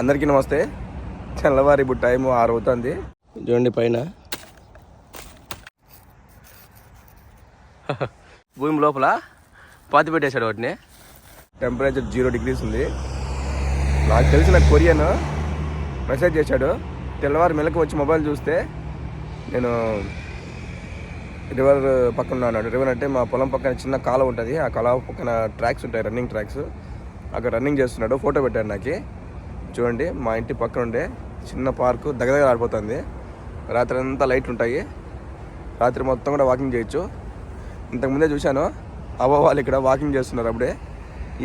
అందరికీ నమస్తే. తెల్లవారి ఇప్పుడు టైం ఆరు అవుతుంది చూడండి పైన. భూమి లోపల పాతి పెట్టేశాడు వాటిని. టెంపరేచర్ జీరో డిగ్రీస్ ఉంది. నాకు తెలిసిన కొరియన్ మెసేజ్ చేశాడు. తెల్లవారి మెలకు వచ్చి మొబైల్ చూస్తే నేను రివర్ పక్కన ఉన్నాడు. రివర్ అంటే మా పొలం పక్కన చిన్న కాలువ ఉంటుంది. ఆ కాలువ పక్కన ట్రాక్స్ ఉంటాయి రన్నింగ్ ట్రాక్స్. అక్కడ రన్నింగ్ చేస్తున్నాడు ఫోటో పెట్టాడు నాకు. చూడండి మా ఇంటి పక్కన ఉండే చిన్న పార్కు దగ్గర దగ్గర ఆడిపోతుంది. రాత్రి అంతా లైట్లు ఉంటాయి. రాత్రి మొత్తం కూడా వాకింగ్ చేయొచ్చు. ఇంతకుముందే చూశాను అవ్వ వాళ్ళు ఇక్కడ వాకింగ్ చేస్తున్నారు అప్పుడే.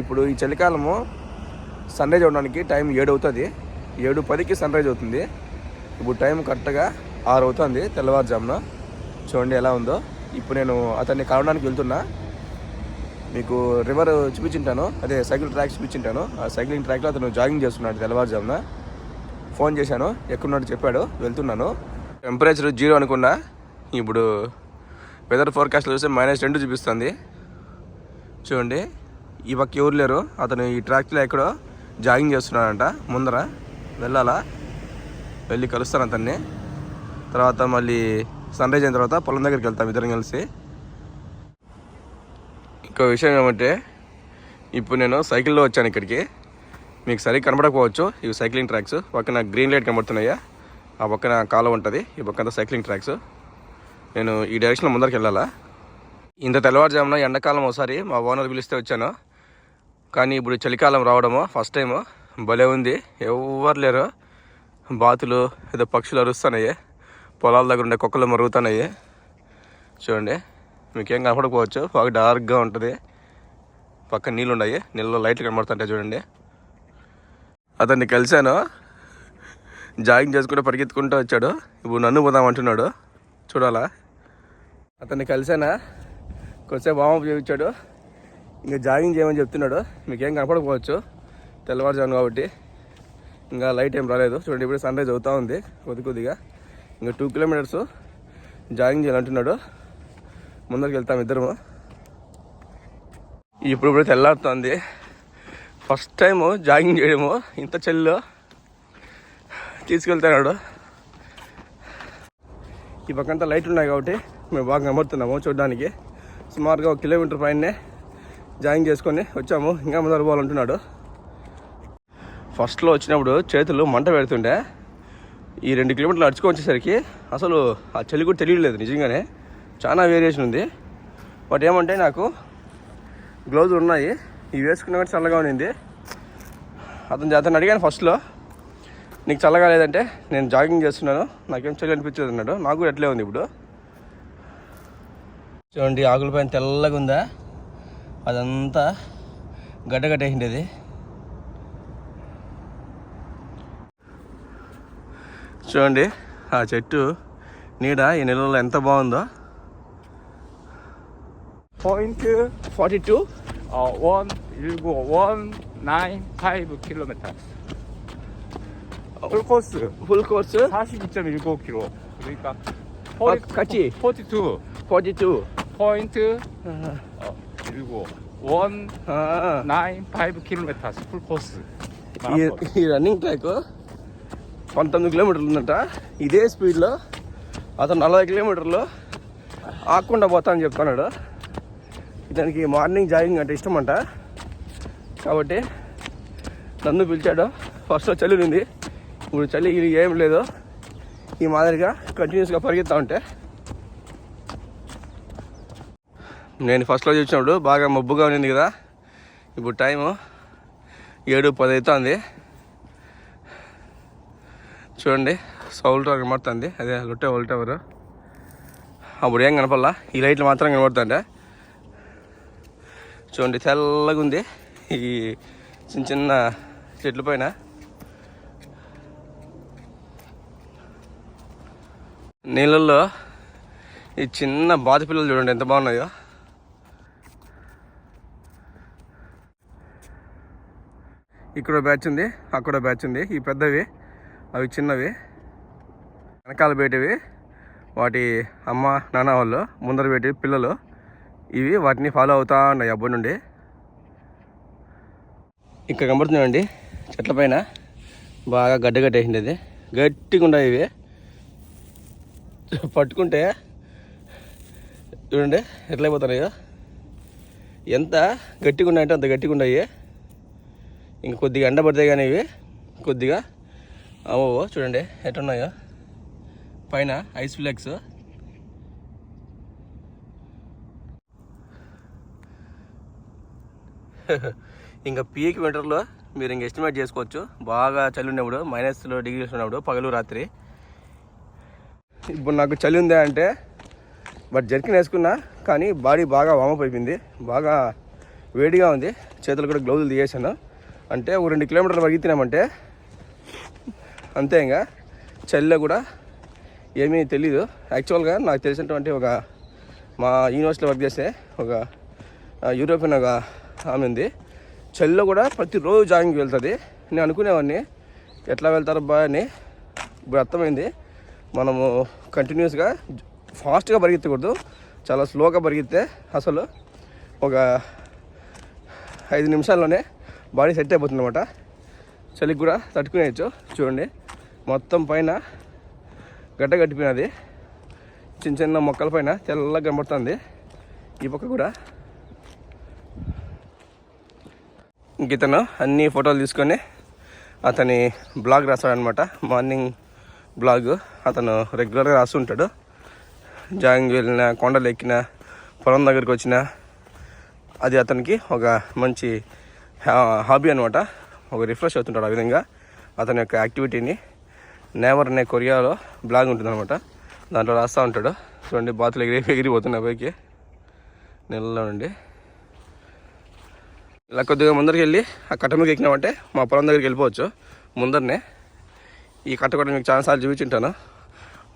ఇప్పుడు ఈ చలికాలము సన్ రైజ్ అవడానికి టైం ఏడు అవుతుంది. ఏడు పదికి సన్ రైజ్ అవుతుంది. ఇప్పుడు టైం కరెక్ట్గా ఆరు అవుతుంది తెల్లవారుజామున. చూడండి ఎలా ఉందో. ఇప్పుడు నేను అతన్ని కలవడానికి వెళ్తున్నా. మీకు రివర్ చూపించింటాను. అదే సైకిల్ ట్రాక్ చూపించింటాను. ఆ సైక్లింగ్ ట్రాక్లో అతను జాగింగ్ చేస్తున్నాడు తెల్లవారుజామున. ఫోన్ చేశాను. ఎక్కడున్నాడు చెప్పాడు. వెళ్తున్నాను. టెంపరేచర్ జీరో అనుకున్నా. ఇప్పుడు వెదర్ ఫోర్కాస్ట్లో చూస్తే మైనస్ రెండు చూపిస్తుంది. చూడండి. ఈ పక్క ఎవరు లేరు. అతను ఈ ట్రాక్లో ఎక్కడో జాగింగ్ చేస్తున్నాడంట. ముందర వెళ్ళాలా? వెళ్ళి కలుస్తాను అతన్ని. తర్వాత మళ్ళీ సన్ రైజ్ అయిన తర్వాత పొలం దగ్గరికి వెళ్తాం ఇద్దరం కలిసి. ఇంకో విషయం ఏమంటే ఇప్పుడు నేను సైకిల్లో వచ్చాను ఇక్కడికి. మీకు సరిగ్గా కనబడకపోవచ్చు ఇవి సైక్లింగ్ ట్రాక్స్. పక్కన గ్రీన్ లైట్ కనబడుతున్నాయా. ఆ పక్కన కాలువ ఉంటుంది. ఈ పక్కన సైక్లింగ్ ట్రాక్స్. నేను ఈ డైరెక్షన్లో ముందరికి వెళ్ళాలా? ఇంత తెల్లవారుజామున ఎండాకాలం ఒకసారి మా ఓనర్ పిలిస్తే వచ్చాను. కానీ ఇప్పుడు చలికాలం రావడము ఫస్ట్ టైము భలే ఉంది. ఎవరు లేరు. బాతులు ఏదో పక్షులు అరుస్తున్నాయి. పొలాల దగ్గర ఉండే కుక్కలు మరుగుతున్నాయి. చూడండి. మీకేం కనపడకపోవచ్చు. బాగా డార్క్గా ఉంటుంది. పక్కన నీళ్ళు ఉన్నాయి నీళ్ళలో లైట్లు కనబడుతుంటాయి చూడండి. అతన్ని కలిశాను. జాగింగ్ చేసుకుంటూ పరిగెత్తుకుంటూ వచ్చాడు. ఇప్పుడు నన్ను పోదాం అంటున్నాడు. చూడాలా? అతన్ని కలిసానా కొద్దిసేపు వామప్ చేయించాడు. ఇంకా జాగింగ్ చేయమని చెప్తున్నాడు. మీకేం కనపడకపోవచ్చు. తెల్లవారుజాము కాబట్టి. ఇంకా లైట్ ఏం రాలేదు. చూడండి ఇప్పుడు సన్ రైజ్ అవుతూ ఉంది. కొద్ది కొద్దిగా. ఇంకా టూ కిలోమీటర్స్ జాగింగ్ చేయాలంటున్నాడు. ముందరికి వెళ్తాం ఇద్దరము. ఇప్పుడు ఇప్పుడు తెల్లారుతుంది. ఫస్ట్ టైం జాగింగ్ చేయడము. ఇంత చెల్లు తీసుకెళ్తున్నాడు. ఈ పక్కంతా లైట్లు ఉన్నాయి కాబట్టి మేము బాగా కనబడుతున్నాము చూడడానికి. సుమారుగా ఒక కిలోమీటర్ పైనే జాయిన్ చేసుకొని వచ్చాము. ఇంకా ముందర పోవాలంటున్నాడు. ఫస్ట్లో వచ్చినప్పుడు చేతులు మంట పెడుతుండే. ఈ రెండు కిలోమీటర్లు నడుచుకొని వచ్చేసరికి అసలు ఆ చలి కూడా తెలియలేదు నిజంగానే. చాలా వేరియేషన్ ఉంది. బట్ ఏమంటే నాకు గ్లౌజ్ ఉన్నాయి. ఇవి వేసుకున్నా కానీ చల్లగా ఉన్నింది అతను అతను అడిగాను ఫస్ట్లో నీకు చల్లగా లేదంటే నేను జాగింగ్ చేస్తున్నాను. నాకేం చలి అనిపించదు అన్నాడు. నాకు కూడా ఎట్లే ఉంది ఇప్పుడు. చూడండి ఆకుల పైన తెల్లగా ఉందా? అదంతా గడ్డ కట్టేసిండేది చూడండి ఆ చెట్టు నీడ ఈ నెలలో ఎంత బాగుందో. 포인트 forty two 어, 119.195km. 풀코스 full course 42.195km. 그러니까 아, 같이. 42 forty two 포인트 어, 195km 풀코스. ఈ ఈ రన్నింగ్ ట్రాక్ పంతొమ్మిది కిలోమీటర్లు ఉందంట ఇదే స్పీడ్లో అతను నలభై కిలోమీటర్లు ఆకుండా పోతా అని చెప్తున్నాడు ఇతనికి మార్నింగ్ జాగింగ్ అంటే ఇష్టం అంట కాబట్టి నన్ను పిలిచాడు. ఫస్ట్లో చలి ఉంది. ఇప్పుడు చలి ఏం లేదు. ఈ మాదిరిగా కంటిన్యూస్గా పరిగెత్తా ఉంటే. నేను ఫస్ట్లో చూసినప్పుడు బాగా మబ్బుగా ఉండింది కదా. ఇప్పుడు టైము ఏడు పది అవుతుంది. చూడండి సౌల్ టవర్ కనబడుతుంది. అదే లొట్టే ఓల్ టవర్. అప్పుడు ఏం కనపడాల? ఈ లైట్లు మాత్రం కనబడుతుంటే. చూడండి తెల్లగా ఉంది ఈ చిన్న చిన్న చెట్ల పైన. నీళ్ళల్లో ఈ చిన్న బాతిపిల్లలు చూడండి ఎంత బాగున్నాయో. ఇక్కడ బ్యాచ్ ఉంది అక్కడ బ్యాచ్ ఉంది. ఈ పెద్దవి అవి చిన్నవి. వెనకాల పెట్టేవి వాటి అమ్మ నాన్న వాళ్ళు ముందర పెట్టేవి పిల్లలు. ఇవి వాటిని ఫాలో అవుతా ఉన్నాయి అబ్బాయి నుండి. ఇక్కడ కనబడుతున్నాయండి చెట్ల పైన బాగా గడ్డ కట్టేసింది అది. గట్టిగా ఉన్నాయి ఇవి. పట్టుకుంటే చూడండి ఎట్లయిపోతున్నాయో ఎంత గట్టిగా ఉన్నాయంటే అంత గట్టిగా ఉన్నాయి. ఇంక కొద్దిగా ఎండ పడితే కానీ ఇవి కొద్దిగా అవో చూడండి ఎట్లున్నాయో. పైన ఐస్ ఫ్లెక్స్. ఇంకా పీక్ వింటర్లో మీరు ఇంక ఎస్టిమేట్ చేసుకోవచ్చు. బాగా చలి ఉన్నప్పుడు మైనస్లో డిగ్రీస్ ఉన్నప్పుడు పగలు రాత్రి. ఇప్పుడు నాకు చలి ఉందా అంటే బట్ జర్కిన్ వేసుకున్నా కానీ బాడీ బాగా వామప్ అయిపోయింది. బాగా వేడిగా ఉంది. చేతులు కూడా గ్లౌజులు తీసేసాను. అంటే ఒక రెండు కిలోమీటర్లు పరిగెత్తినామంటే అంతే ఇంకా. చలిలో కూడా ఏమీ తెలీదు. యాక్చువల్గా నాకు తెలిసినటువంటి ఒక మా యూనివర్సిటీలో వర్క్ చేసే ఒక యూరోపియన్ ఒక ఆమె ఉంది చలిలో కూడా ప్రతిరోజు జాగింగ్కి వెళ్తుంది. నేను అనుకునేవాడిని ఎట్లా వెళ్తారు బా అని. ఇప్పుడు అర్థమైంది. మనము కంటిన్యూస్గా ఫాస్ట్గా పరిగెత్తకూడదు. చాలా స్లోగా పరిగెత్తే అసలు ఒక ఐదు నిమిషాల్లోనే బాడీ సెట్ అయిపోతుంది అనమాట చలికి కూడా తట్టుకునేయచ్చు. చూడండి మొత్తం పైన గడ్డ కట్టిపోయినది. చిన్న చిన్న మొక్కల పైన తెల్లగా కనబడుతుంది. ఈ పక్క కూడా ఇంక ఇతను అన్ని ఫోటోలు తీసుకొని అతని బ్లాగ్ రాస్తాడనమాట మార్నింగ్ బ్లాగ్ అతను రెగ్యులర్గా రాస్తుంటాడు. జాగింగ్ వెళ్ళిన కొండలు ఎక్కిన పొలం దగ్గరికి వచ్చిన అది అతనికి ఒక మంచి హా- హాబీ అనమాట ఒక రిఫ్రెష్ అవుతుంటాడు ఆ విధంగా. అతని యొక్క యాక్టివిటీని నేవర్ అనే కొరియాలో బ్లాగ్ ఉంటుందన్నమాట. దాంట్లో రాస్తూ ఉంటాడు. చూడండి బాతులు ఎగిరి ఎగిరిపోతున్నాయి పైకి. నెలలో ఉండి ఇలా కొద్దిగా ముందరికి వెళ్ళి ఆ కట్ట మీద ఎక్కినామంటే మా పొలం దగ్గరికి వెళ్ళిపోవచ్చు. ముందరనే ఈ కట్ట కూడా మీకు చాలాసార్లు చూపించుంటాను.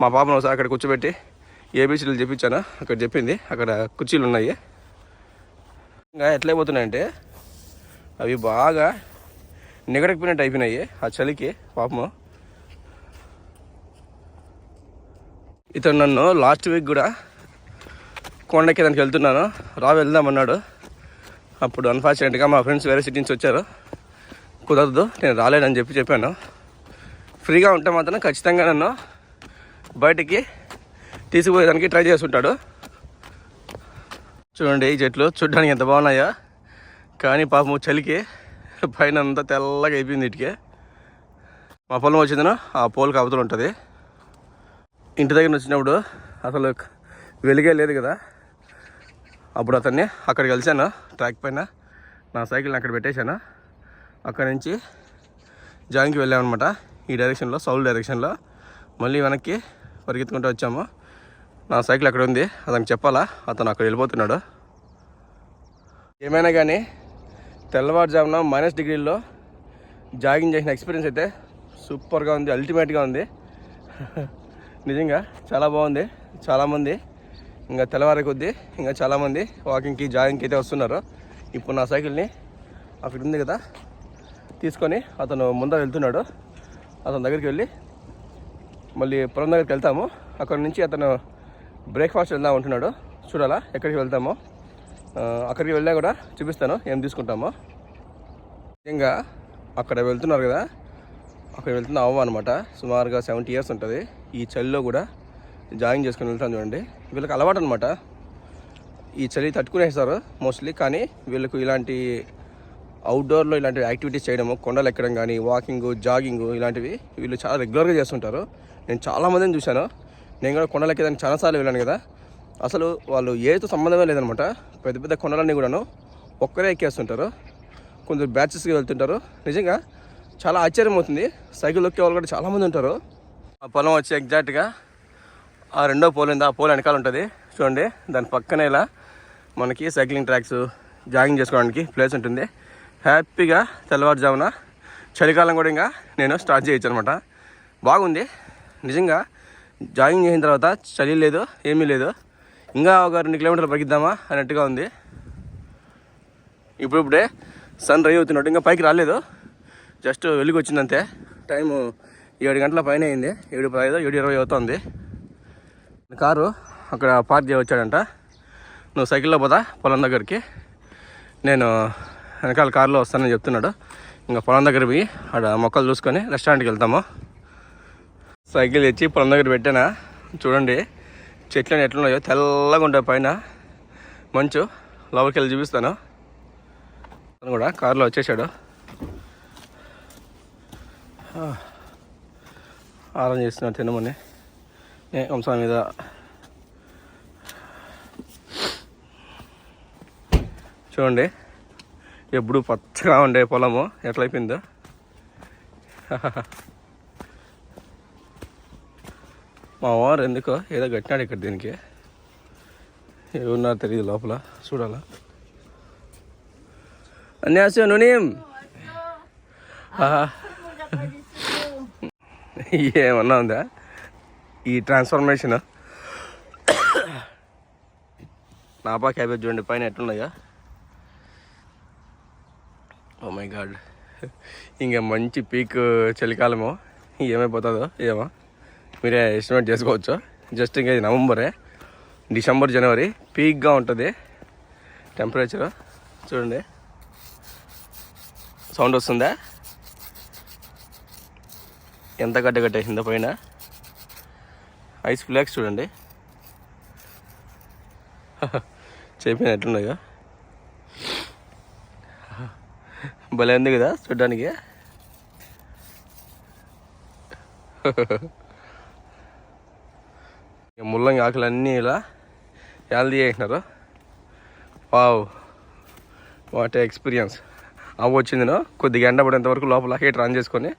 మా పాపను ఒకసారి అక్కడ కూర్చోబెట్టి ఏబీసీలు చెప్పించాను అక్కడ చెప్పింది. అక్కడ కుర్చీలు ఉన్నాయి. ఇంకా ఎట్లయిపోతున్నాయంటే అవి బాగా నిగడకపోయినట్టు అయిపోయినాయి. ఆ చలికి పాపము. ఇతను నన్ను లాస్ట్ వీక్ కూడా కొండకి దానికి వెళ్తున్నాను. రా వెళ్దామన్నాడు అప్పుడు అన్ఫార్చునేట్గా మా ఫ్రెండ్స్ వేరే సిటీ నుంచి వచ్చారు. కుదరదు నేను రాలేనని చెప్పి చెప్పాను. ఫ్రీగా ఉంటే మాత్రం ఖచ్చితంగా నన్ను బయటికి తీసుకుపోయేదానికి ట్రై చేస్తుంటాడు. చూడండి ఈ చెట్లు చూడడానికి ఎంత బాగున్నాయో. కానీ పాపం చలికి పైన అంతా తెల్లగా అయిపోయింది ఇటుకే. మా పొలం వచ్చిందనో ఆ పోల్కి అవతల ఉంటుంది. ఇంటి దగ్గర వచ్చినప్పుడు అసలు వెలిగే లేదు కదా. అప్పుడు అతన్ని అక్కడ కలిశాను. ట్రాక్ పైన నా సైకిల్ని అక్కడ పెట్టేశాను. అక్కడ నుంచి జాయిన్కి వెళ్ళామన్నమాట ఈ డైరెక్షన్లో సౌల్ డైరెక్షన్లో మళ్ళీ వెనక్కి పరిగెత్తుకుంటూ వచ్చాము. నా సైకిల్ అక్కడ ఉంది. అతనికి చెప్పాలా? అతను అక్కడ వెళ్ళిపోతున్నాడు. ఏమైనా కానీ తెల్లవారుజామున మైనస్ డిగ్రీల్లో జాగింగ్ చేసిన ఎక్స్పీరియన్స్ అయితే సూపర్గా ఉంది. అల్టిమేట్గా ఉంది. నిజంగా చాలా బాగుంది. చాలామంది ఇంకా తెల్లవారి కొద్దీ ఇంకా చాలామంది వాకింగ్కి జాగింగ్కి అయితే వస్తున్నారు. ఇప్పుడు నా సైకిల్ని అక్కడ ఉంది కదా తీసుకొని అతను ముందర వెళ్తున్నాడు. అతని దగ్గరికి వెళ్ళి మళ్ళీ పొలం దగ్గరికి వెళ్తాము. అక్కడ నుంచి అతను బ్రేక్ఫాస్ట్ వెళ్దాం అంటున్నాడు. చూడాలా ఎక్కడికి వెళ్తామో. అక్కడికి వెళ్ళా కూడా చూపిస్తాను ఏం తీసుకుంటామో. ఇంకా అక్కడ వెళ్తున్నారు కదా అక్కడ వెళ్తున్న అవ్వ అనమాట సుమారుగా సెవెంటీ ఇయర్స్ ఉంటుంది. ఈ చలిలో కూడా జాగింగ్ చేసుకుని వెళ్తాను చూడండి. వీళ్ళకి అలవాటు అనమాట ఈ చలి తట్టుకునేస్తారు మోస్ట్లీ కానీ వీళ్ళకు ఇలాంటి అవుట్డోర్లో ఇలాంటి యాక్టివిటీస్ చేయడము కొండలు ఎక్కడం కానీ వాకింగ్ జాగింగ్ ఇలాంటివి వీళ్ళు చాలా రెగ్యులర్గా చేస్తుంటారు. నేను చాలా మందిని చూశాను. నేను కూడా కొండలు ఎక్కేదానికి చాలాసార్లు వెళ్ళాను కదా. అసలు వాళ్ళు ఏతో సంబంధమే లేదనమాట పెద్ద పెద్ద కొండలన్నీ కూడాను ఒక్కరే ఎక్కేస్తుంటారు. కొందరు బ్యాచెస్కి వెళ్తుంటారు. నిజంగా చాలా ఆశ్చర్యం అవుతుంది. సైకిల్ ఎక్కే వాళ్ళు కూడా చాలామంది ఉంటారు. ఆ పొలం వచ్చి ఎగ్జాక్ట్గా ఆ రెండో పోల్ ఉంది ఆ పోల్ వెనకాల ఉంటుంది. చూడండి దాని పక్కనే ఇలా మనకి సైక్లింగ్ ట్రాక్స్ జాగింగ్ చేసుకోవడానికి ప్లేస్ ఉంటుంది. హ్యాపీగా తెల్లవారుజామున చలికాలం కూడా ఇంకా నేను స్టార్ట్ చేయొచ్చు అనమాట బాగుంది. నిజంగా జాగింగ్ చేసిన తర్వాత చలి లేదు ఏమీ లేదు. ఇంకా ఒక రెండు కిలోమీటర్లు పరిగిద్దామా అన్నట్టుగా ఉంది. ఇప్పుడిప్పుడే సన్ రైజ్ అవుతున్నట్టు ఇంకా పైకి రాలేదు. జస్ట్ వెలుగు వచ్చిందంతే. టైము ఏడు గంటల పైన అయింది. ఏడు పదహైదు ఏడు ఇరవై అవుతుంది. కారు అక్కడ పార్క్ చేయవచ్చాడంట నువ్వు సైకిల్లో పోతా పొలం దగ్గరికి. నేను వెనకాల కారులో వస్తానని చెప్తున్నాడు. ఇంకా పొలం దగ్గర పోయి అక్కడ మొక్కలు చూసుకొని రెస్టారెంట్కి వెళ్తాము. సైకిల్ తెచ్చి పొలం దగ్గర పెట్టానా? చూడండి చెట్లు ఎట్లున్నాయో తెల్లగా ఉంటాయి పైన. మంచు లోపలికి వెళ్ళి చూపిస్తాను. అతను కూడా కారులో వచ్చేసాడు. ఆరం చేస్తున్నాడు తినమని. ఏ వంశం మీద. చూడండి ఎప్పుడు పచ్చగా ఉండే పొలము. ఎట్లయిపోయిందో. మా వారు ఎందుకో ఏదో కట్టినాడు ఇక్కడ దీనికి. ఎవరున్నారు తెలియదు లోపల చూడాలా. అన్యాసం నునేం. ఏమన్నా ఉందా? ఈ ట్రాన్స్ఫర్మేషన్ నాపా క్యాబేజ్ చూడండి పైన ఎట్లున్నాయా? ఓ మై గాడ్ ఇంకా మంచి పీక్ uh, చలికాలము. ఏమైపోతుందో ఏమో. మీరే ఎస్టిమేట్ చేసుకోవచ్చు. జస్ట్ ఇంకా ఇది నవంబరే డిసెంబర్ జనవరి పీక్గా ఉంటుంది. టెంపరేచర్ చూడండి. సౌండ్ వస్తుందా? ఎంత గడ్డ కట్టేసిందో పైన? ఐస్ ఫ్లాక్స్ చూడండి. చెప్పిన ఎట్లున్నాయో. భలే ఉంది కదా చూడ్డానికి. ముల్లంగి ఆకులు అన్నీ ఇలా హెల్దీ చేసినారు. వావ్ వాట్ ఎక్స్పీరియన్స్ అవ్వ వచ్చిందినో కొద్దిగా ఎండ పడేంత వరకు లోపల హీటర్ ఆన్ చేసుకొని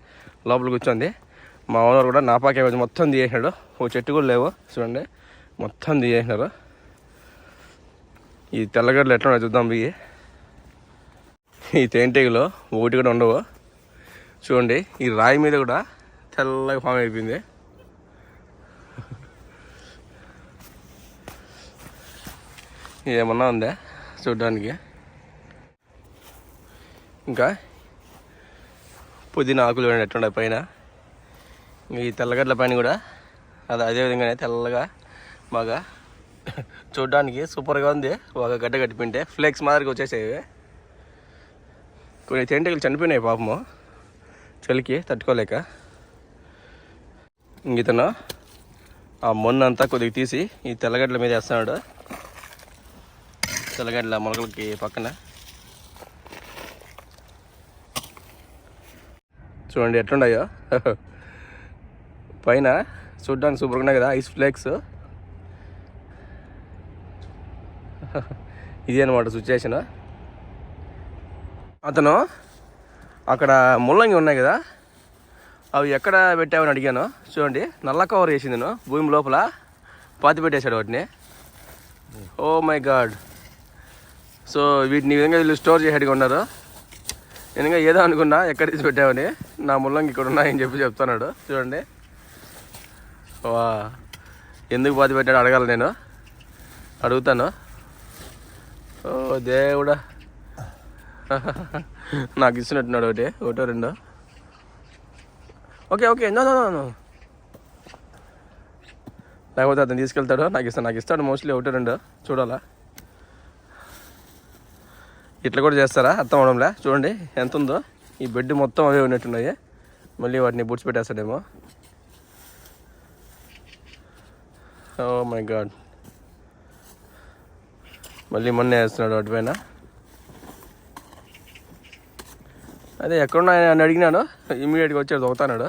లోపల కూర్చోండి మా ఓనర్ కూడా నాపా క్యాబేజ్ మొత్తం తీయేసినాడు ఓ చెట్టు కూడా లేవు చూడండి. మొత్తం తీయేసినారు ఈ తెల్లగడ్డలు ఎట్లా చూద్దాం బియ్యి. ఈ తేనెటీగలో ఒకటి కూడా ఉండవు. చూడండి ఈ రాయి మీద కూడా తెల్లగా ఫామ్ అయిపోయింది. ఏమన్నా ఉందా చూడడానికి? ఇంకా పుదీనా ఆకులు చూడండి ఎట్లుండే పైన. ఈ తెల్లగడ్డల పైన కూడా అది అదే విధంగానే తెల్లగా బాగా చూడడానికి సూపర్గా ఉంది. ఒక గడ్డ కట్టిపింటే ఫ్లేక్స్ మాదిరిగా వచ్చేసేవి కొన్ని తేనెటీగలు చనిపోయినాయి పాపము. చలికి తట్టుకోలేక. ఇంక ఇతను ఆ మొన్నంతా కొద్దిగా తీసి ఈ తెల్లగడ్డల మీద వేస్తున్నాడు. తెల్లగడ్డల మొలకలకి పక్కన. చూడండి ఎట్లున్నాయో. పైన చూడ్డానికి సూపర్గా ఉన్నాయి కదా ఐస్ ఫ్లేక్స్. ఇది అనమాట సిచ్యువేషన్ అతను అక్కడ ముల్లంగి ఉన్నాయి కదా అవి ఎక్కడ పెట్టావని అడిగాను. చూడండి నల్ల కవర్ వేసింది నేను భూమి లోపల పాతి పెట్టేశాడు వాటిని. ఓ మై గాడ్. సో వీటిని విధంగా వీళ్ళు స్టోర్ చేసేట్టుగా ఉన్నారు. నేను ఇంకా ఏదో అనుకున్నా ఎక్కడ తీసి పెట్టావని. నా ముల్లంగి ఇక్కడ ఉన్నాయని చెప్పి చెప్తున్నాడు. చూడండి. వా. ఎందుకు బాధ పెట్టాడు అడగాలి నేను? అడుగుతాను. ఓ దేవుడా. నాకు ఇస్తున్నట్టున్నాడు ఒకటి ఒకటో రెండో. Okay okay. No no no లేకపోతే అతను తీసుకెళ్తాడు. నాకు ఇస్తాను నాకు ఇస్తాడు మోస్ట్లీ ఒకటో రెండో. చూడాలా? ఇట్లా కూడా చేస్తారా? అర్థం అవడంలే. చూడండి ఎంత ఉందో ఈ బెడ్ మొత్తం అవే ఉన్నట్టున్నాయి. మళ్ళీ వాటిని బుడ్స్ పెట్టేస్తాడేమో ఓ మై గాడ్ మళ్ళీ మొన్న వేస్తున్నాడు అటుపైన. అదే ఎక్కడున్నా అని అడిగినాను ఇమీడియట్గా వచ్చాడు దొంగతాడు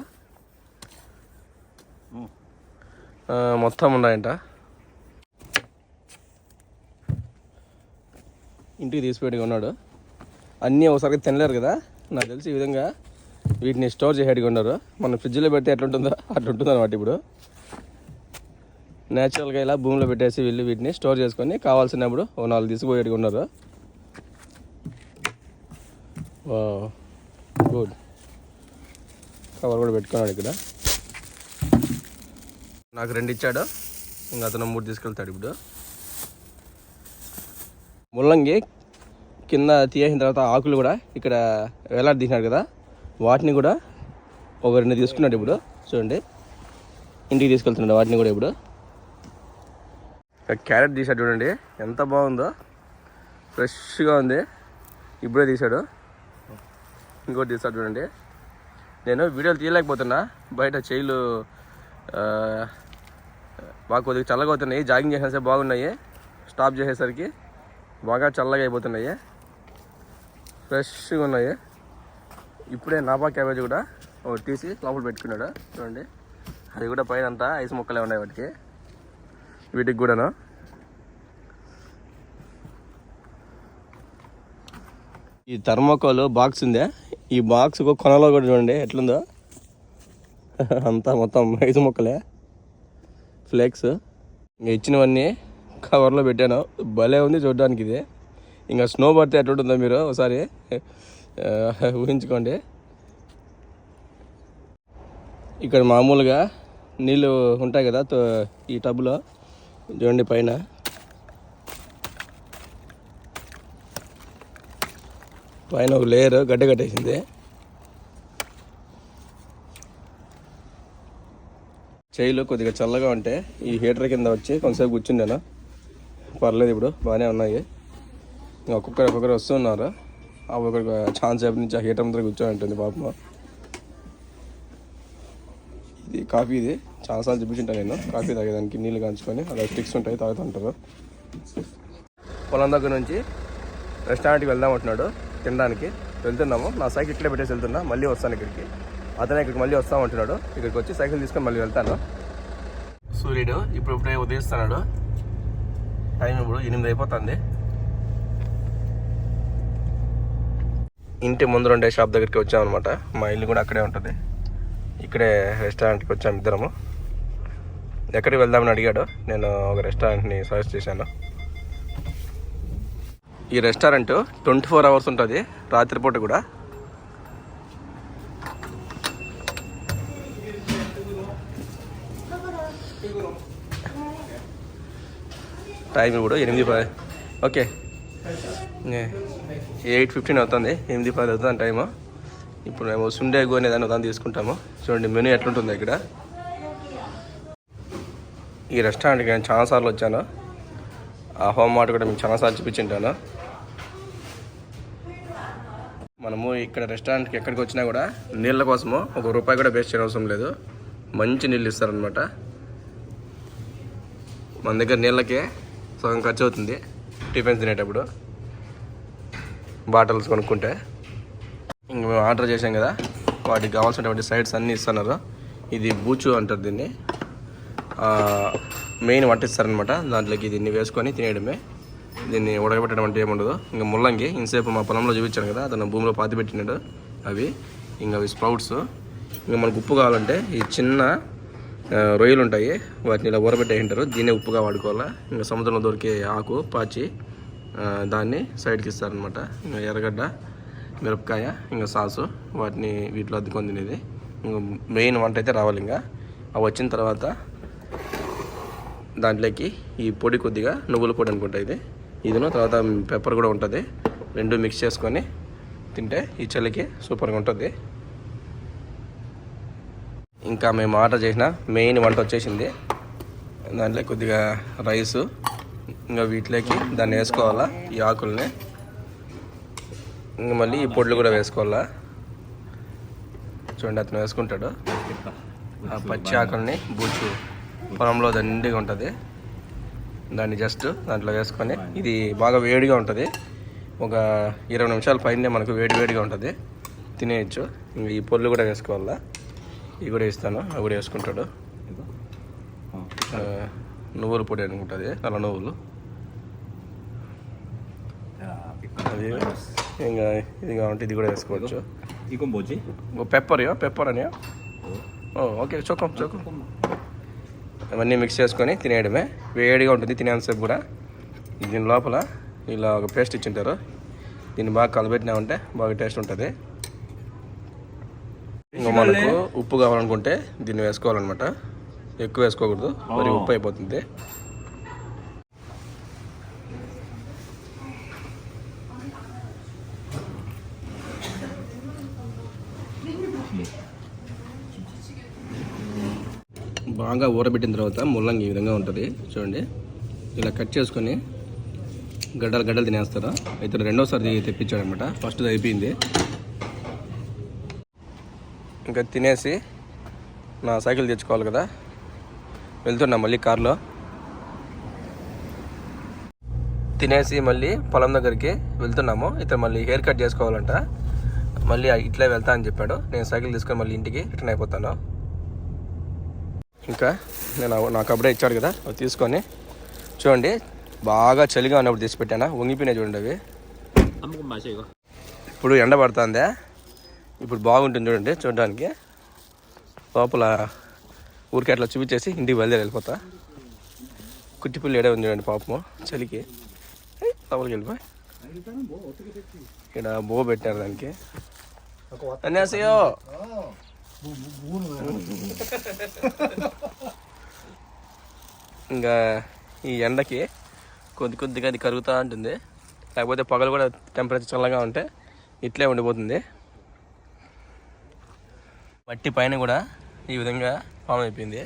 మొత్తం ఉన్నాయంట. ఇంటికి తీసిపోయాడుగా ఉన్నాడు అన్నీ ఒకసారి తినలేరు కదా? నాకు తెలిసి ఈ విధంగా వీటిని స్టోర్ చేసేట్టుగా ఉన్నారు మనం ఫ్రిడ్జ్లో పెడితే ఎట్లుంటుందో అట్లుంటుంది అనమాట ఇప్పుడు. నేచురల్గా ఇలా భూమిలో పెట్టేసి వీళ్ళు వీటిని స్టోర్ చేసుకొని కావాల్సినప్పుడు ఓ నాలుగు తీసుకుపోయేట్టుగా ఉన్నారు. గుడ్ కవర్ కూడా పెట్టుకున్నాడు ఇక్కడ. నాకు రెండు ఇచ్చాడు. ఇంకా అతను మూడు తీసుకెళ్తాడు ఇప్పుడు. ముల్లంగి కింద తీసిన తర్వాత ఆకులు కూడా ఇక్కడ వేలాడదీసినాడు కదా. వాటిని కూడా ఒక రెండు తీసుకున్నాడు ఇప్పుడు. చూడండి. ఇంటికి తీసుకెళ్తున్నాడు వాటిని కూడా ఇప్పుడు. క్యారెట్ తీసాడు చూడండి. ఎంత బాగుందో. ఫ్రెష్గా ఉంది. ఇప్పుడే తీసాడు ఇంకోటి తీసాడు చూడండి. నేను వీడియోలు తీయలేకపోతున్నా. బయట చైలు బాగా కొద్దిగా చల్లగా అవుతున్నాయి జాగింగ్ చేసేసరికి బాగున్నాయి. స్టాప్ చేసేసరికి బాగా చల్లగా అయిపోతున్నాయి. ఫ్రెష్గా ఉన్నాయి. ఇప్పుడే నాపా క్యాబేజ్ కూడా ఒకటి తీసి లోపల పెట్టుకున్నాడు. చూడండి. అది కూడా పైన అంతా ఐస్ మొక్కలే ఉన్నాయి వాటికి. వీటికి కూడా ఈ థర్మోకోల్ బాక్స్ ఉందే. ఈ బాక్స్ కొనలో కూడా చూడండి ఎట్లుందో. అంతా మొత్తం ఐదు మొక్కలే. ఫ్లేక్స్ ఇంకా ఇచ్చినవన్నీ కవర్లో పెట్టాను. భలే ఉంది చూడడానికి ఇది. ఇంకా స్నో పడితే ఎట్లుంటుందో మీరు ఒకసారి ఊహించుకోండి. ఇక్కడ మామూలుగా నీళ్ళు ఉంటాయి కదా ఈ టబ్లో చూడండి పైన. పైన ఒక లేయర్ గడ్డ కట్టేసింది. చేయిలో కొద్దిగా చల్లగా ఉంటే ఈ హీటర్ కింద వచ్చి కొంతసేపు కూర్చున్నాను. పర్లేదు ఇప్పుడు బాగానే ఉన్నాయి. ఇంకా ఒక్కొక్కరు ఒక్కొక్కరు వస్తున్నారు ఆ ఒక్కొక్క ఛాన్స్ సేపు నుంచి ఆ హీటర్ ముందర కూర్చొని ఉంటుంది పాపం ఇది కాఫీ ఇది. చాలాసార్లు చూపించుంటాను నేను. కాఫీ తాగేదానికి నీళ్ళు కాంచుకొని అలా స్టిక్స్ ఉంటాయి తాగుతుంటారు. పొలం దగ్గర నుంచి రెస్టారెంట్కి వెళ్దాం అంటున్నాడు. తినడానికి వెళ్తున్నాము. నా సైకిల్ ఇక్కడే పెట్టేసి వెళ్తున్నా. మళ్ళీ వస్తాను ఇక్కడికి. అతనే ఇక్కడికి మళ్ళీ వస్తాం అంటున్నాడు. ఇక్కడికి వచ్చి సైకిల్ తీసుకొని మళ్ళీ వెళ్తాను. సూర్యుడు ఇప్పుడు ఇప్పుడే ఉదయిస్తున్నాడు. టైం ఇప్పుడు ఎనిమిది అయిపోతుంది. ఇంటి ముందు ఉండే షాప్ దగ్గరికి వచ్చామన్నమాట. మా ఇల్లు కూడా అక్కడే ఉంటుంది. ఇక్కడే రెస్టారెంట్కి వచ్చాము ఇద్దరము. ఎక్కడికి వెళ్దామని అడిగాడు నేను ఒక రెస్టారెంట్ని సజెస్ట్ చేశాను. ఈ రెస్టారెంట్ ట్వంటీ ఫోర్ అవర్స్ ఉంటుంది రాత్రిపూట కూడా. టైం ఇప్పుడు ఎనిమిది పది ఓకే. ఎయిట్ ఫిఫ్టీన్ అవుతుంది ఎనిమిది పది అవుతుంది టైము ఇప్పుడు మేము సుండే గో అనేదాన్ని దాన్ని తీసుకుంటాము. చూడండి మెనూ ఎట్లుంటుంది ఇక్కడ. ఈ రెస్టారెంట్కి నేను చాలాసార్లు వచ్చాను. ఆ హోమ్ మార్ట్ కూడా మీకు చాలాసార్లు చూపించింటాను. మనము ఇక్కడ రెస్టారెంట్కి ఎక్కడికి వచ్చినా కూడా నీళ్ళ కోసము ఒక రూపాయి కూడా వేస్ట్ చేయడం అవసరం లేదు. మంచి నీళ్ళు ఇస్తారనమాట మన దగ్గర నీళ్ళకే సగం ఖర్చు అవుతుంది. టిఫిన్స్ తినేటప్పుడు. బాటిల్స్ కొనుక్కుంటే. మేము ఆర్డర్ చేసాం కదా. వాటికి కావాల్సినటువంటి సైడ్స్ అన్నీ ఇస్తున్నారు. ఇది బూచు అంటారు దీన్ని. మెయిన్ వంటిస్తారనమాట దాంట్లోకి దీన్ని వేసుకొని తినేయడమే. దీన్ని ఉడకబెట్టడం అంటే ఏముండదు ఇంకా ముల్లంగి ఇంతసేపు మా పొలంలో చూపించాను కదా అతను భూమిలో పాతి పెట్టినాడు అవి. ఇంకా అవి స్ప్రౌట్స్ ఇంకా మనకు ఉప్పు కావాలంటే ఈ చిన్న రొయ్యలు ఉంటాయి. వాటిని ఇలా ఊరబెట్టే ఉంటారు దీన్నే ఉప్పుగా వాడుకోవాలా. ఇంకా సముద్రంలో దొరికే ఆకు పాచి దాన్ని సైడ్కి ఇస్తారనమాట ఇంకా ఎర్రగడ్డ మిరపకాయ ఇంకా సాసు. వాటిని వీటిలో అద్దుకొని తినేది. ఇంకా మెయిన్ వంట అయితే రావాలి ఇంకా. అవి వచ్చిన తర్వాత దాంట్లోకి ఈ పొడి కొద్దిగా నువ్వుల పొడి అనుకుంటా ఇది. ఇదిను తర్వాత పెప్పర్ కూడా ఉంటుంది. రెండు మిక్స్ చేసుకొని తింటే ఈ చలికి సూపర్గా ఉంటుంది. ఇంకా మేము ఆర్డర్ చేసిన మెయిన్ వంట వచ్చేసింది. దాంట్లో కొద్దిగా రైసు. ఇంకా వీటిలోకి దాన్ని వేసుకోవాలా ఈ ఆకుల్ని. ఇంకా మళ్ళీ ఈ పొడులు కూడా వేసుకోవాలా? చూడండి అతను వేసుకుంటాడు. ఆ పచ్చి ఆకుల్ని బూచు పొలంలో దండిగా ఉంటుంది. దాన్ని జస్ట్ దాంట్లో వేసుకొని ఇది బాగా వేడిగా ఉంటుంది. ఒక ఇరవై నిమిషాల పైనే మనకు వేడి వేడిగా ఉంటుంది. తినేయచ్చు. ఇంక ఈ పొల్లు కూడా వేసుకోవాలా? ఇవి కూడా ఇస్తాను. అవి కూడా వేసుకుంటాడు. నువ్వుల పొడి అనుకుంటుంది. నల్ల నువ్వులు. అది. ఇంకా ఇది కావాలంటే ఇది కూడా వేసుకోవచ్చు. పెప్పర్ పెప్పర్ అని ఓకే చొక్కం చొక్కం అవన్నీ మిక్స్ చేసుకొని తినేయడమే. వేడిగా ఉంటుంది తినేంతసేపు కూడా. దీని లోపల ఇలా ఒక పేస్ట్ ఇచ్చింటారు. దీన్ని బాగా కలబెట్టినామంటే బాగా టేస్ట్ ఉంటుంది. ఇంకా మనకు ఉప్పు కావాలనుకుంటే దీన్ని వేసుకోవాలన్నమాట. ఎక్కువ వేసుకోకూడదు. మరి ఉప్పు అయిపోతుంది. బాగా ఊరబెట్టిన తర్వాత ముల్లంగి ఈ విధంగా ఉంటుంది. చూడండి. ఇలా కట్ చేసుకొని గడ్డలు గడ్డలు తినేస్తారు? అయితే రెండోసారి తెప్పించాడు అనమాట ఫస్ట్ అయిపోయింది. ఇంకా తినేసి నా సైకిల్ తెచ్చుకోవాలి కదా. వెళ్తున్నా మళ్ళీ కార్లో. తినేసి మళ్ళీ పొలం దగ్గరికి వెళ్తున్నాము. ఇతను మళ్ళీ హెయిర్ కట్ చేసుకోవాలంట. మళ్ళీ ఇట్లే వెళ్తా అని చెప్పాడు. నేను సైకిల్ తీసుకొని మళ్ళీ ఇంటికి రిటర్న్ అయిపోతాను. ఇంకా నేను నాకు అప్పుడే ఇచ్చాడు కదా అవి తీసుకొని చూడండి బాగా చలిగా ఉన్నప్పుడు తీసి పెట్టానా? వంగిపోయినాయి చూడండి అవి. ఇప్పుడు ఎండ పడుతుందా. ఇప్పుడు బాగుంటుంది చూడండి చూడడానికి. లోపల ఊరికి అట్లా చూపించేసి ఇంటికి బయలుదేరి వెళ్ళిపోతా. కుట్టిపిల్లి ఏడే ఉంది చూడండి పాపము చలికి. లోపలికి వెళ్ళిపోయి ఇక్కడ బో పెట్టారు దానికి. అన్యాసయో ఇంకా ఈ ఎండకి కొద్ది కొద్దిగా అది కరుగుతూ ఉంటుంది లేకపోతే పగలు కూడా టెంపరేచర్ చల్లగా ఉంటే ఇట్లే ఉండిపోతుంది. మట్టి పైన కూడా ఈ విధంగా ఫామ్ అయిపోయింది.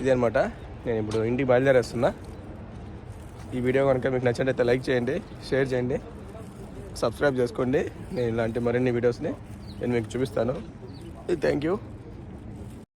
ఇదే అనమాట నేను ఇప్పుడు ఇంటికి బయలుదేరేస్తున్నా. ఈ వీడియో కనుక మీకు నచ్చినట్లయితే లైక్ చేయండి షేర్ చేయండి. సబ్స్క్రైబ్ చేసుకోండి నేను ఇలాంటి మరిన్ని వీడియోస్ని నేను మీకు చూపిస్తాను. Thank you